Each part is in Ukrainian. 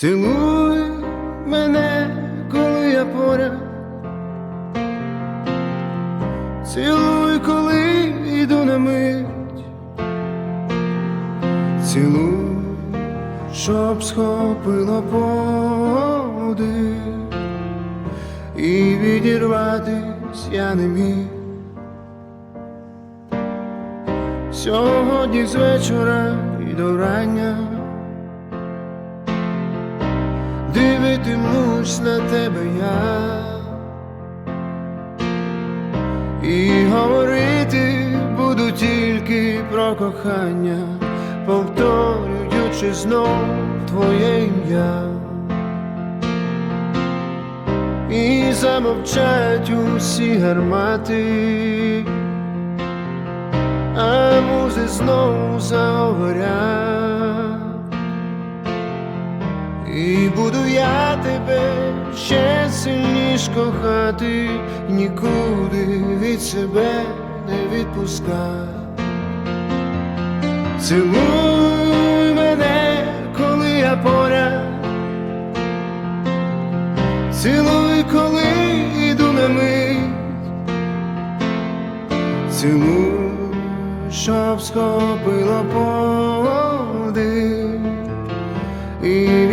Цілуй мене, коли я поряд. Цілуй, коли йду на мить. Цілуй, щоб схопило подих і відірватись я не міг. Сьогодні з вечора і до рання дивитимусь на тебе я і говорити буду тільки про кохання, повторюючи знов твоє ім'я. І замовчать усі гармати, а музи знову заговорять. Буду я тебе ще сильніш кохати, нікуди від себе не відпускай. Цілуй мене, коли я поряд. Цілуй, коли йду на мить. Цілуй, щоб схопило подих і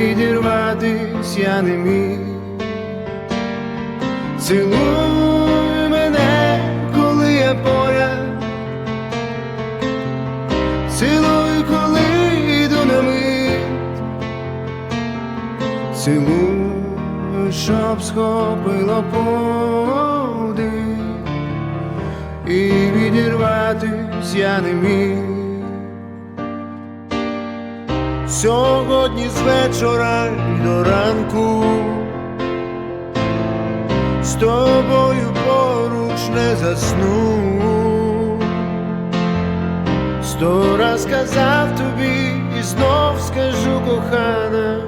відірватись я не міг. Цілуй мене, коли я поряд. Цілуй, коли йду на мить. Цілуй, щоб схопило подих і відірватись я не міг. Сьогодні з вечора до ранку з тобою поруч не засну. Сто раз казав тобі і знов скажу, кохана,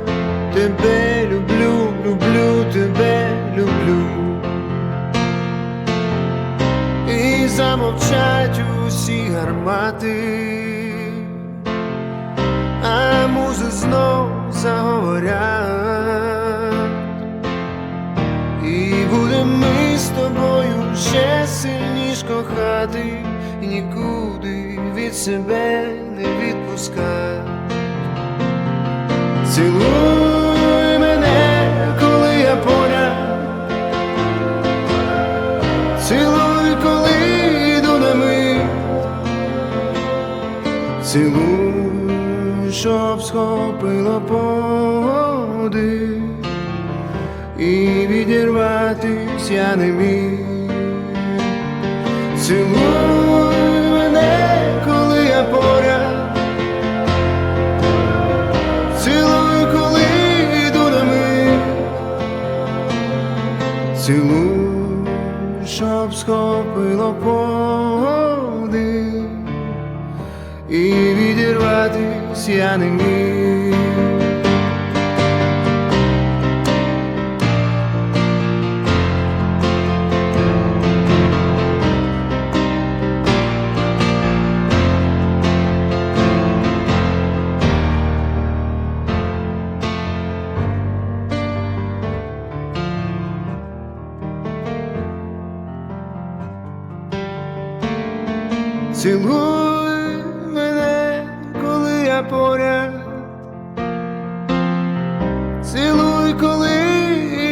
тебе люблю, люблю, тебе люблю. І замовчать усі гармати а знов заговорять, і будемо ми з тобою ще сильніш кохати, і нікуди від себе не відпускати. Цілуй мене, коли я поряд, цілуй, коли йду на мить. Цілуй, схопило подих і відірватись я не міг. Цілуй мене, коли я поряд. Цілуй, коли йду на мить. Цілуй, щоб схопило подих і відірватись я не міг. Цілуй мене, коли я поряд. Цілуй, коли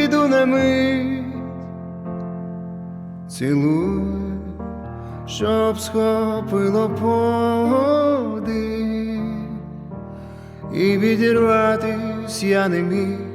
йду на мить. Цілуй, щоб схопило подих і відірватись я не міг.